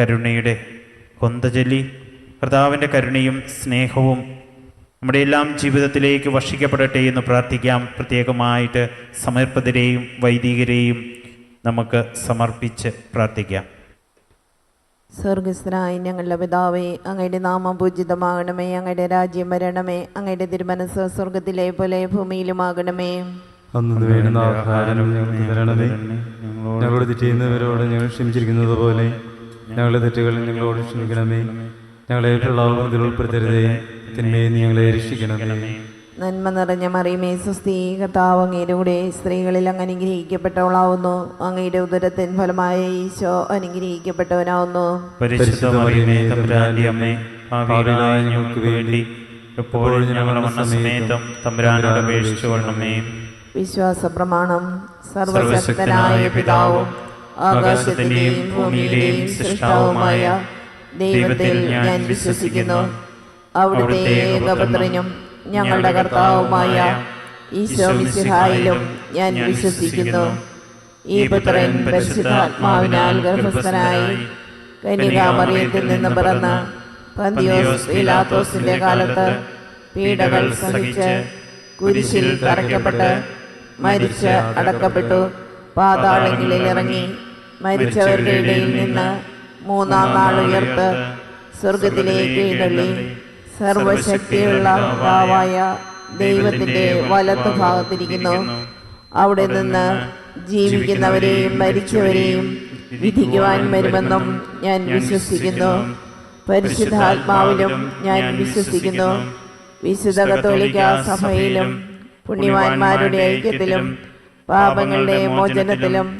കരുണയുടെ കൊന്തചൊല്ലി കർത്താവിന്റെ കരുണയും സ്നേഹവും നമ്മുടെ എല്ലാം ജീവിതത്തിലേക്ക് വർഷിക്കപ്പെടട്ടെ എന്ന് പ്രാർത്ഥിക്കാം. പ്രത്യേകമായിട്ട് സമർപ്പിതരെയും വൈദികരെയും നമുക്ക് സമർപ്പിച്ച് പ്രാർത്ഥിക്കാം. സ്വർഗസ്ഥനായ ഞങ്ങളുടെ പിതാവേ അങ്ങയുടെ നാമം പൂജിതമാകണമേ അങ്ങയുടെ രാജ്യം വരണമേ അങ്ങയുടെ തിരുമനസ് സ്വർഗത്തിലെ പോലെ ഭൂമിയിലുമാകണമേ. അന്ന് വേണ്ടുന്ന ആഹാരം ഞങ്ങൾക്ക് തരണമേ. ഞങ്ങളോട് ഞങ്ങൾ ക്ഷമിച്ചിരിക്കുന്നത് പോലെ ഞങ്ങളുടെ തെറ്റുകളിൽ ഞങ്ങളോട് ക്ഷമിക്കണമേ. ഞങ്ങളെ പ്രളാപത്തിൽ ഉൾപ്പെടുത്തരുതേ. തിന്മയെ ഞങ്ങളെ രക്ഷിക്കണമേ. നന്മ നിറഞ്ഞ മറിയമേ സുസ്ഥീ കർത്താവ് അങ്ങയുടെ കൂടെ സ്ത്രീകളിൽ അങ്ങ് അനുഗ്രഹിക്കപ്പെട്ടവളാവുന്നു. അങ്ങയുടെ ഉദരത്തിൻ ഫലമായ ഈശോ അനുഗ്രഹിക്കപ്പെട്ടവനാവുന്നു. പരിശുദ്ധ മറിയമേ തമ്പുരാന്റെ അമ്മേ ഭാവിയിലായ ഞങ്ങൾക്ക് വേണ്ടി എപ്പോഴും ഞങ്ങളുടെ മരണസമേതം തമ്പുരാനോട് അപേക്ഷിച്ചു കൊള്ളണമേ വിശ്വാസ പ്രമാണം സർവശക്തനായ പിതാവും ആകാശത്തിന്റെയും ഭൂമിയിലെയും സൃഷ്ടാവുമായ ദൈവത്തിൽ ഞാൻ വിശ്വസിക്കുന്നു. അവിടുത്തെ ഏകപുത്രനും ഞങ്ങളുടെ കർത്താവുമായ ഈശോ മിശിഹായിലും ഞാൻ വിശ്വസിക്കുന്നു. ഈ പുത്രൻ പരിശുദ്ധാത്മാവിനാൽ ഗർഭസ്ഥനായി കനികാമറിയത്തിൽ നിന്ന് പിറന്ന് പന്തിയോസ് കാലത്ത് പീഡകൾ സഹിച്ച് കുരിശിൽ തറയ്ക്കപ്പെട്ട് മരിച്ച് അടക്കപ്പെട്ടു. പാതാളങ്ങളിൽ ഇറങ്ങി മരിച്ചവരുടെ ഇടയിൽ നിന്ന് മൂന്നാം നാൾ ഉയർത്ത് സ്വർഗത്തിലേക്ക് എഴുന്നള്ളി സർവശക്തിയുള്ള പിതാവായ ദൈവത്തിന്റെ വലത്ത് ഭാഗത്തിരിക്കുന്നു അവിടെ നിന്ന് ജീവിക്കുന്നവരെയും മരിച്ചവരെയും വിധിക്കുവാൻ വരുമെന്നും ഞാൻ വിശ്വസിക്കുന്നു. പരിശുദ്ധാത്മാവിലും ഞാൻ വിശ്വസിക്കുന്നു. വിശുദ്ധ കത്തോലിക്ക സഭയിലും പുണ്യവാന്മാരുടെ ഐക്യത്തിലും പാപങ്ങളുടെ മോചനത്തിലും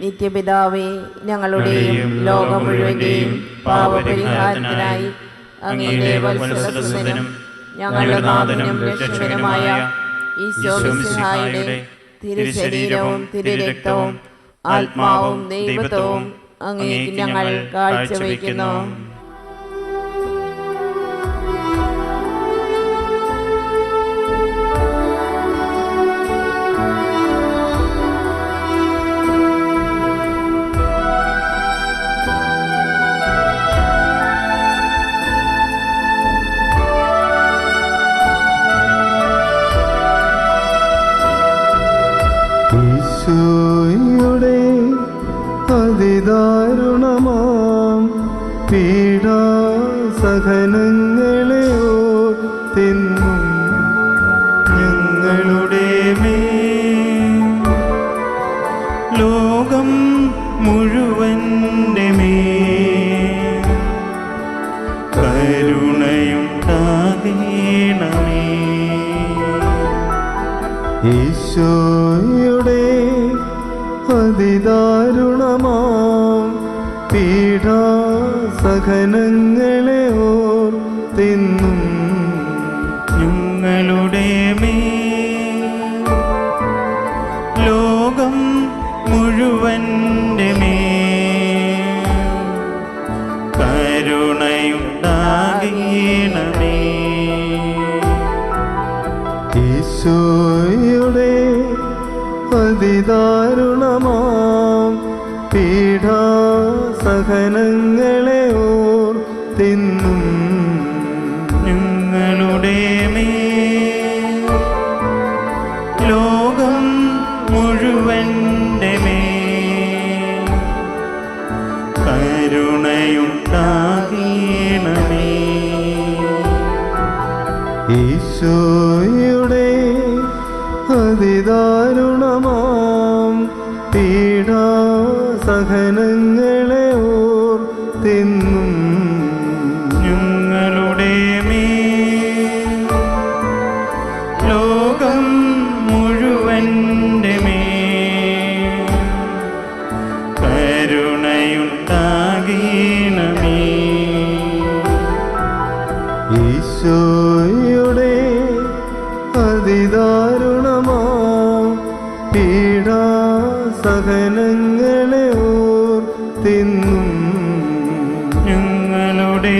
നിത്യപിതാവേ ഞങ്ങളുടെയും ലോകം മുഴുവന്റെയും പാപപരിഹാരത്തിനായി അങ്ങയുടെ വത്സലസുതനും ഞങ്ങളുടെ നാഥനും രക്ഷകനുമായ ഈശോയുടെ തിരുശരീരവും തിരുരക്തവും ആത്മാവും ദൈവത്വവും അങ്ങേക്ക് ഞങ്ങൾ കാഴ്ചവെക്കുന്നു. പീഡാസഹനങ്ങളെ ഓർത്തിന്നും ഞങ്ങളുടെ മേ ലോകം മുഴുവന്റെ കരുണയും കരുണയുണ്ടാകണമേ ഈശോയുടെ പീഡാസഹനങ്ങളെ ഓർത്തെന്നും ഞങ്ങളുടെ മേ. ലോകം മുഴുവന്റെ മേൽ മുഴുവന്റെ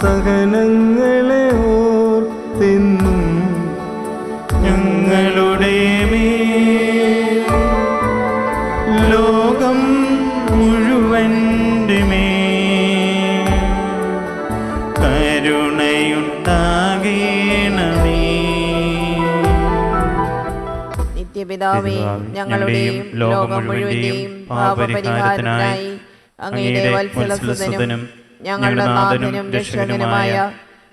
സഹനങ്ങളെ ഓർത്തെന്നും ഞങ്ങളുടെ മേ ലോകം മുഴുവന്റെ മേ കരുണയുണ്ടാകേണമേ. നിത്യപിതാവേ ഞങ്ങളുടെയും ലോകം മുഴുവന്റെയും പാപപരിഹാരത്തിനായി അങ്ങയുടെ വത്സലസുതനും ഞങ്ങളുടെ നാഥനും രക്ഷകനുമായ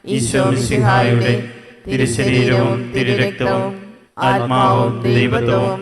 ഈശോ മിശിഹായുടെ തിരുശരീരവും തിരുരക്തവും ആത്മാവും ദൈവത്വവും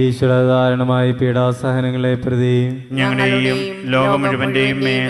ഈശ്വര ദാരുണമായ പീഡാസഹനങ്ങളെ പ്രതി ഞങ്ങളുടെയും ലോകം മുഴുവന്റെയും മേൽ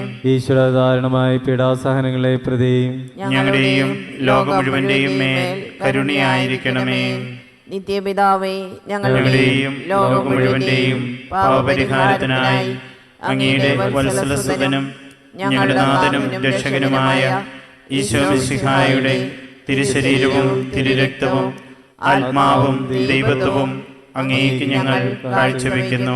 ഈശ്വര ദാരുണമായ പീഡാസഹനങ്ങളെ പ്രതി ഞങ്ങളുടെയും ലോകം മുഴുവന്റെയും മേൽ കരുണയായിരിക്കണമേ. നിത്യപിതാവേ ഞങ്ങളുടെയും ലോക മുഴുവന്റെയും പാപപരിഹാരത്തിനായി അങ്ങയുടെ വത്സലസുതനും ഞങ്ങളുടെ നാഥനും രക്ഷകനുമായ ഈശോ മിശിഹായുടെ തിരുശരീരവും തിരുരക്തവും ആത്മാവും ദൈവത്വവും അങ്ങേക്ക് ഞങ്ങൾ കാഴ്ചവെക്കുന്നു.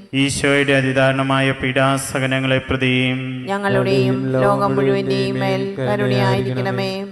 ഈശോയുടെ അതിദാരണമായ പീഡാസകനങ്ങളെ പ്രതിയും ഞങ്ങളുടെയും ലോകം മുഴുവന്റെയും മേൽ കരുണയായിരിക്കണമേ.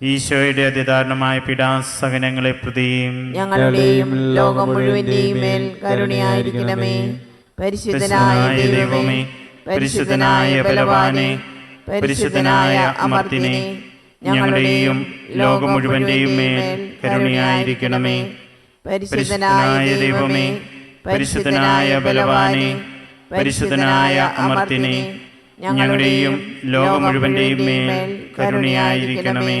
ഈശോയുടെ അതിദാരണമായ പിടാസഹനങ്ങളെ പ്രതിയും. ഞങ്ങളുടെയും ലോകം മുഴുവന്റെയും മേൽ കരുണയായിരിക്കണമേ. പരിശുദ്ധനായ ദൈവമേ പരിശുദ്ധനായ ബലവാനെ പരിശുദ്ധനായ അമർത്തിനെ ഞങ്ങളുടെയും ലോകം മുഴുവന്റെയും മേൽ കരുണയായിരിക്കണമേ. പരിശുദ്ധനായ ദൈവമേ പരിശുദ്ധനായ ബലവാനെ പരിശുദ്ധനായ അമർത്തിനെ ഞങ്ങളുടെയും ലോകം മുഴുവന്റെയും മേൽ കരുണയായിരിക്കണമേ.